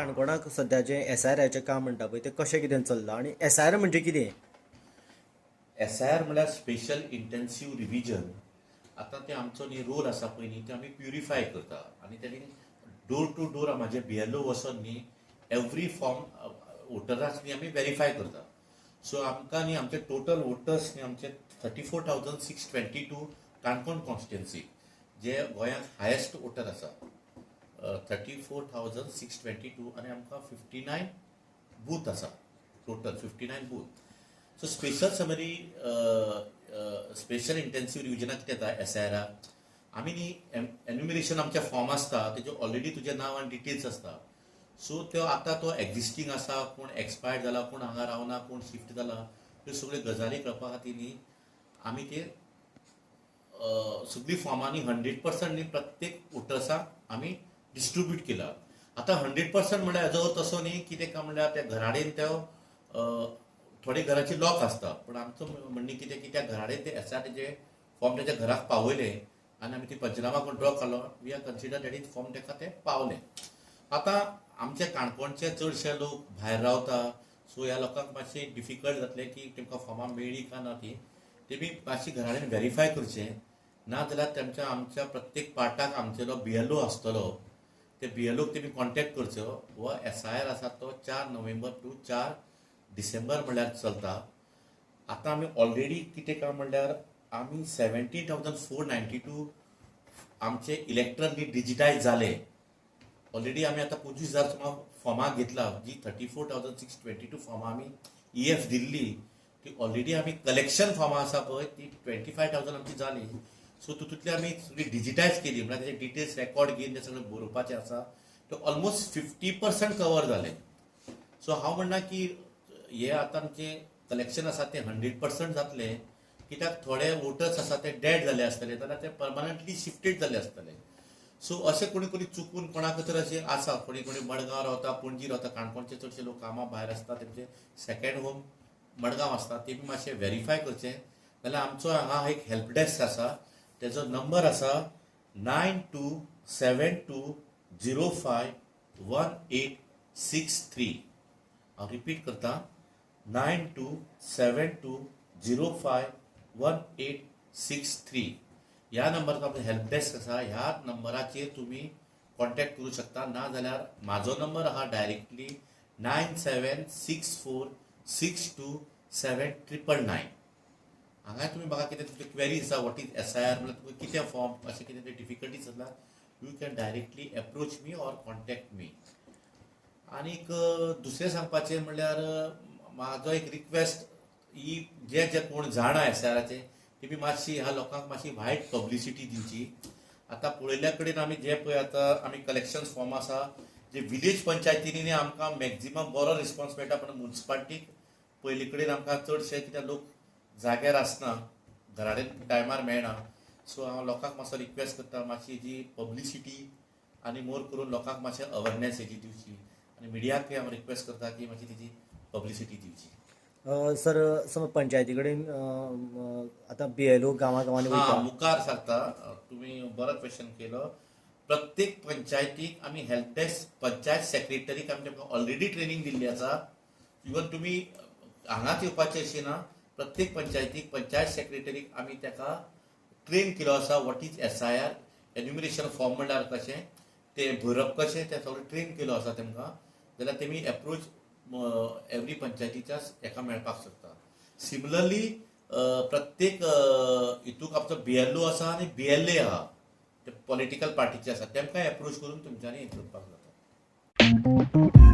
काणकोणाक सध्या जे S I आरचें काम म्हणटा पळय तें कशें कितें चल्लां? आनी एस आय आर म्हणजे कितें? एस आय आर म्हळ्यार स्पेशल इंटेन्सिव्ह रिव्हिजन आतां ते आमचो न्ही रोल आसा पळय न्ही ते आमी प्युरिफाय करता. आनी तेणी डोर टू डोर म्हाजे बी एल ओ वचोन न्ही एवरी फॉर्म वोटराक न्ही आमी वेरीफाय करता. सो आमकां न्ही आमचे टोटल वोटर्स न्ही आमचे thirty four thousand six twenty two Canacona constituency जे गोंयांत हायेस्ट वोटर आसा. Thirty four thousand six twenty two आनी आमकां फिफ्टी नायन बूथ आसा total fifty nine booth so special summary special intensive रिविजनाक कितें जाता एस आय आर आमी न्ही एन्युमिरेशन आमचे फॉर्म आसता तेजे ऑलरेडी तुजें नांव आनी डिटेल्स आसता. सो त्यो आतां तो एक्झिस्टींग आसा कोण एक्सपायर्ड जाला कोण हांगा रावना कोण शिफ्ट जाला ह्यो सगळ्यो गजाली कळपा खातीर न्ही आमी ते सगळीं फॉर्मांनी हंड्रेड पर्संट न्ही प्रत्येक वोटर्सांक आमी डिस्ट्रीब्यूट केला. आतां हंड्रेड पर्संट म्हळ्यार हाजो अर्थ असो न्ही कितें काय म्हळ्यार त्या घराडेन त्यो थोडे घराचे लॉक आसता पूण आमचो म्हणणे कितें की त्या घराडेन ते एस तेजे फॉर्म त्याच्या घराक पावयले आनी आमी ती पंचनामा करून ड्रॉ काडलो we are consider that is form ताका ते पावले. आतां आमचे काणकोणचे चडशे लोक भायर रावता सो ह्या लोकांक मातशें डिफिकल्ट जातलें की तेमकां फॉर्मां मेळ्ळी काय ना ती तेमी मातशी घराडेन व्हेरीफाय करचें. ना जाल्यार तेमच्या आमच्या प्रत्येक पार्टाक आमचेलो बी एल ओ आसतलो ते बी एल ओक तेमी कॉन्टॅक्ट करचो व एस आय आर आसा तो चार नोव्हेंबर टू चार डिसेंबर म्हणल्यार चलता. आतां आमी ऑलरेडी कितें काम म्हणल्यार आमी seventy thousand four ninety two आमचे इलेक्ट्रन न्ही डिजिटायज जाले ऑलरेडी आमी आतां पंचवीस हजार सुमार फॉर्मां घेतला. जी thirty four thousand six twenty two फॉर्मां आमी ई एफ दिल्ली ती ऑलरेडी आमी कलेक्शन फॉर्मां आसा पळय ती ट्वेंटी फाय थावजंड आमची जाली सो तितूंतली आमी सगळी डिजिटायज केली. म्हळ्यार तेचे डिटेल्स रेकॉर्ड घेवन ते सगळें बरोवपाचें आसा तें ऑलमोस्ट फिफ्टी पर्संट कवर जालें सो हांव म्हणना की हे आतां आमचें कलेक्शन आसा तें हंड्रेड पर्संट जातलें कित्याक थोडे वोटर्स आसा ते डेड जाले आसतले जाल्यार ते परमनंटली शिफ्टेड जाले आसतले सो अशें कोणी कोणी चुकून कोणाक तर अशें आसा कोणी कोणी मडगांव रावता पणजी रावता काणकोणचे चडशे लोक कामां भायर आसता तेंचे सेकेंड होम मडगांव आसता ते बी मातशें व्हेरीफाय करचें. जाल्यार आमचो हांगा एक हेल्प डेस्क आसा तेजो नंबर आसा nine two seven two zero five one eight six three. हांव रिपीट करता. Nine two seven two zero five one eight six three. ह्या नंबराचो आपलो हेल्प डेस्क आसा ह्या नंबराचेर तुमी कॉन्टॅक्ट करूँ शकता. ना जाल्यार म्हाजो नंबर आहा directly nine seven six four six two seven triple nine हांगा तुमी म्हाका कितें तुमचे क्वेरीज आसा what is S I R म्हणल्यार तुमकां कितें फॉर्म अशें कितें ते डिफिकल्टीज आसल्यार you can directly approach me or contact me आनीक दुसरें सांगपाचें म्हणल्यार म्हाजो एक रिक्वेस्ट ही जे जे कोण जाणा एस आय आराचे तेमी मातशी ह्या लोकांक मातशी वायट पब्लिसिटी दिवची आतां पळयल्या कडेन आमी जे पळय आतां आमी कलेक्शन फॉर्म आसा जे विलेज पंचायतींनी आमकां मॅक्झिमम बरो रिस्पॉन्स मेळटा पूण म्युन्सिपाल्टीक पयली कडेन आमकां चडशे कित्याक लोक जाग्यार आसना घराडेन टायमार मेळना. सो हांव लोकांक मातसो रिक्वेस्ट करता मातशी जी पब्लिसिटी आनी मोर करून लोकांक मातशें अवेरनेस हेजी दिवची. आनी मिडियाकूय हांव रिक्वेस्ट करता की मातशी तेजी पब्लिसिटी दिवची. सर समज पंचायती कडेन आतां बी एल ओ गांवा गांवांनी वयता. मुखार सांगता तुम्ही बरो क्वेश्चन केलो. प्रत्येक पंचायतीक आमी हेल्प डेस्क पंचायत सेक्रेटरीक आमी ऑलरेडी ट्रेनिंग दिल्ली आसा. इवन तुमी हांगाच येवपाचें अशें ना प्रत्येक पंचायतीक पंचायत सेक्रेटरीक आमी तेका ट्रेन केलो आसा what is S I R enumeration form म्हणल्यार कशें ते भरप कशें तें सगळें ट्रेन केलो आसा तेमकां जाल्यार तेमी एप्रोच एवरी पंचायतीच्या हेका मेळपाक शकता. सिमिलरली प्रत्येक हितूक आमचो बी एल ओ आसा आनी बी एल ए आहा ते पॉलिटिकल पार्टीचे आसा तेमकां एप्रोच करून तुमच्यांनी हें करपाक जाता.